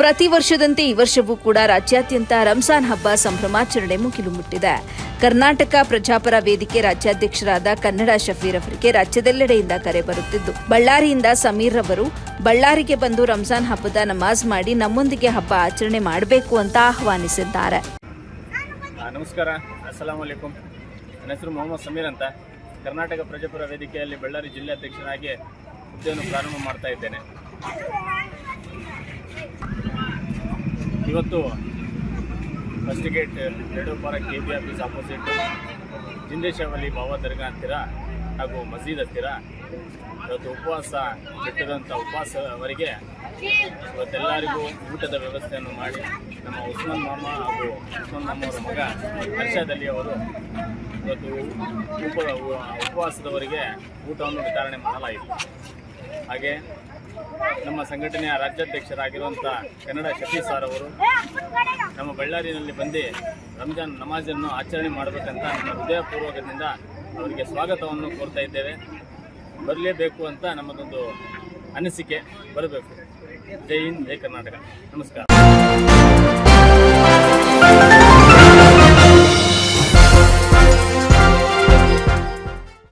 ಪ್ರತಿ ವರ್ಷದಂತೆ ಈ ವರ್ಷವೂ ಕೂಡ ರಾಜ್ಯಾದ್ಯಂತ ರಂಜಾನ್ ಹಬ್ಬ ಸಂಭ್ರಮಾಚರಣೆ ಮುಗಿಲು ಮುಟ್ಟಿದೆ ಕರ್ನಾಟಕ ಪ್ರಜಾಪರ ವೇದಿಕೆ ರಾಜ್ಯಾಧ್ಯಕ್ಷರಾದ ಕನ್ನಡ ಶಫೀರ್ ಅವರಿಗೆ ರಾಜ್ಯದೆಲ್ಲೆಡೆಯಿಂದ ಕರೆ ಬರುತ್ತಿದ್ದು, ಬಳ್ಳಾರಿಯಿಂದ ಸಮೀರ್ ಅವರು ಬಳ್ಳಾರಿಗೆ ಬಂದು ರಂಜಾನ್ ಹಬ್ಬದ ನಮಾಜ್ ಮಾಡಿ ನಮ್ಮೊಂದಿಗೆ ಹಬ್ಬ ಆಚರಣೆ ಮಾಡಬೇಕು ಅಂತ ಆಹ್ವಾನಿಸಿದ್ದಾರೆ. ನಮಸ್ಕಾರ. ನನ್ನ ಹೆಸರು ಮೊಹಮ್ಮದ್ ಸಮೀರ್ ಅಂತ. ಕರ್ನಾಟಕ ಪ್ರಜಾಪುರ ವೇದಿಕೆಯಲ್ಲಿ ಬಳ್ಳಾರಿ ಜಿಲ್ಲಾಧ್ಯಕ್ಷರಾಗಿ ಹುದ್ದೆಯನ್ನು ಪ್ರಾರಂಭ ಮಾಡ್ತಾ ಇದ್ದೇನೆ. ಇವತ್ತು ಫಸ್ಟ್ ಗೇಟ್ ಎರಡು K B office opposite Zindeshavali ಬಾಬಾ ದರ್ಗಾ ಹತ್ತಿರ ಹಾಗೂ ಮಸೀದ್ ಹತ್ತಿರ. ಇವತ್ತು ಉಪವಾಸ ಬಿಟ್ಟಿದಂಥ ಉಪವಾಸವರೆಗೆ ಇವತ್ತೆಲ್ಲರಿಗೂ ಊಟದ ವ್ಯವಸ್ಥೆಯನ್ನು ಮಾಡಿ ನಮ್ಮ ಉಸ್ಮಾನ್ ಮಾಮ ಹಾಗೂ ಉಸ್ಮಾನ್ ಮಾಮವರ ಮಗ ಹರ್ಷದಲ್ಲಿ ಅವರು ಇವತ್ತು ಉಪ ಉಪವಾಸದವರಿಗೆ ಊಟವನ್ನು ವಿತರಣೆ ಮಾಡಲಾಯಿತು. ಹಾಗೆ ನಮ್ಮ ಸಂಘಟನೆಯ ರಾಜ್ಯಾಧ್ಯಕ್ಷರಾಗಿರುವಂಥ ಕನ್ನಡ ಶಫೀ ಸಾರ್ ಅವರು ನಮ್ಮ ಬಳ್ಳಾರಿನಲ್ಲಿ ಬಂದು ರಂಜಾನ್ ನಮಾಜನ್ನು ಆಚರಣೆ ಮಾಡಬೇಕಂತ ನಮ್ಮ ಹೃದಯಪೂರ್ವಕದಿಂದ ಅವರಿಗೆ ಸ್ವಾಗತವನ್ನು ಕೋರ್ತಾ ಇದ್ದೇವೆ. ಬರಲೇಬೇಕು ಅಂತ ನಮ್ಮದೊಂದು ಅನಿಸಿಕೆ ಬರಬೇಕು. ಜೈ ಹಿಂದ್, ಜೈ ಕರ್ನಾಟಕ. ನಮಸ್ಕಾರ.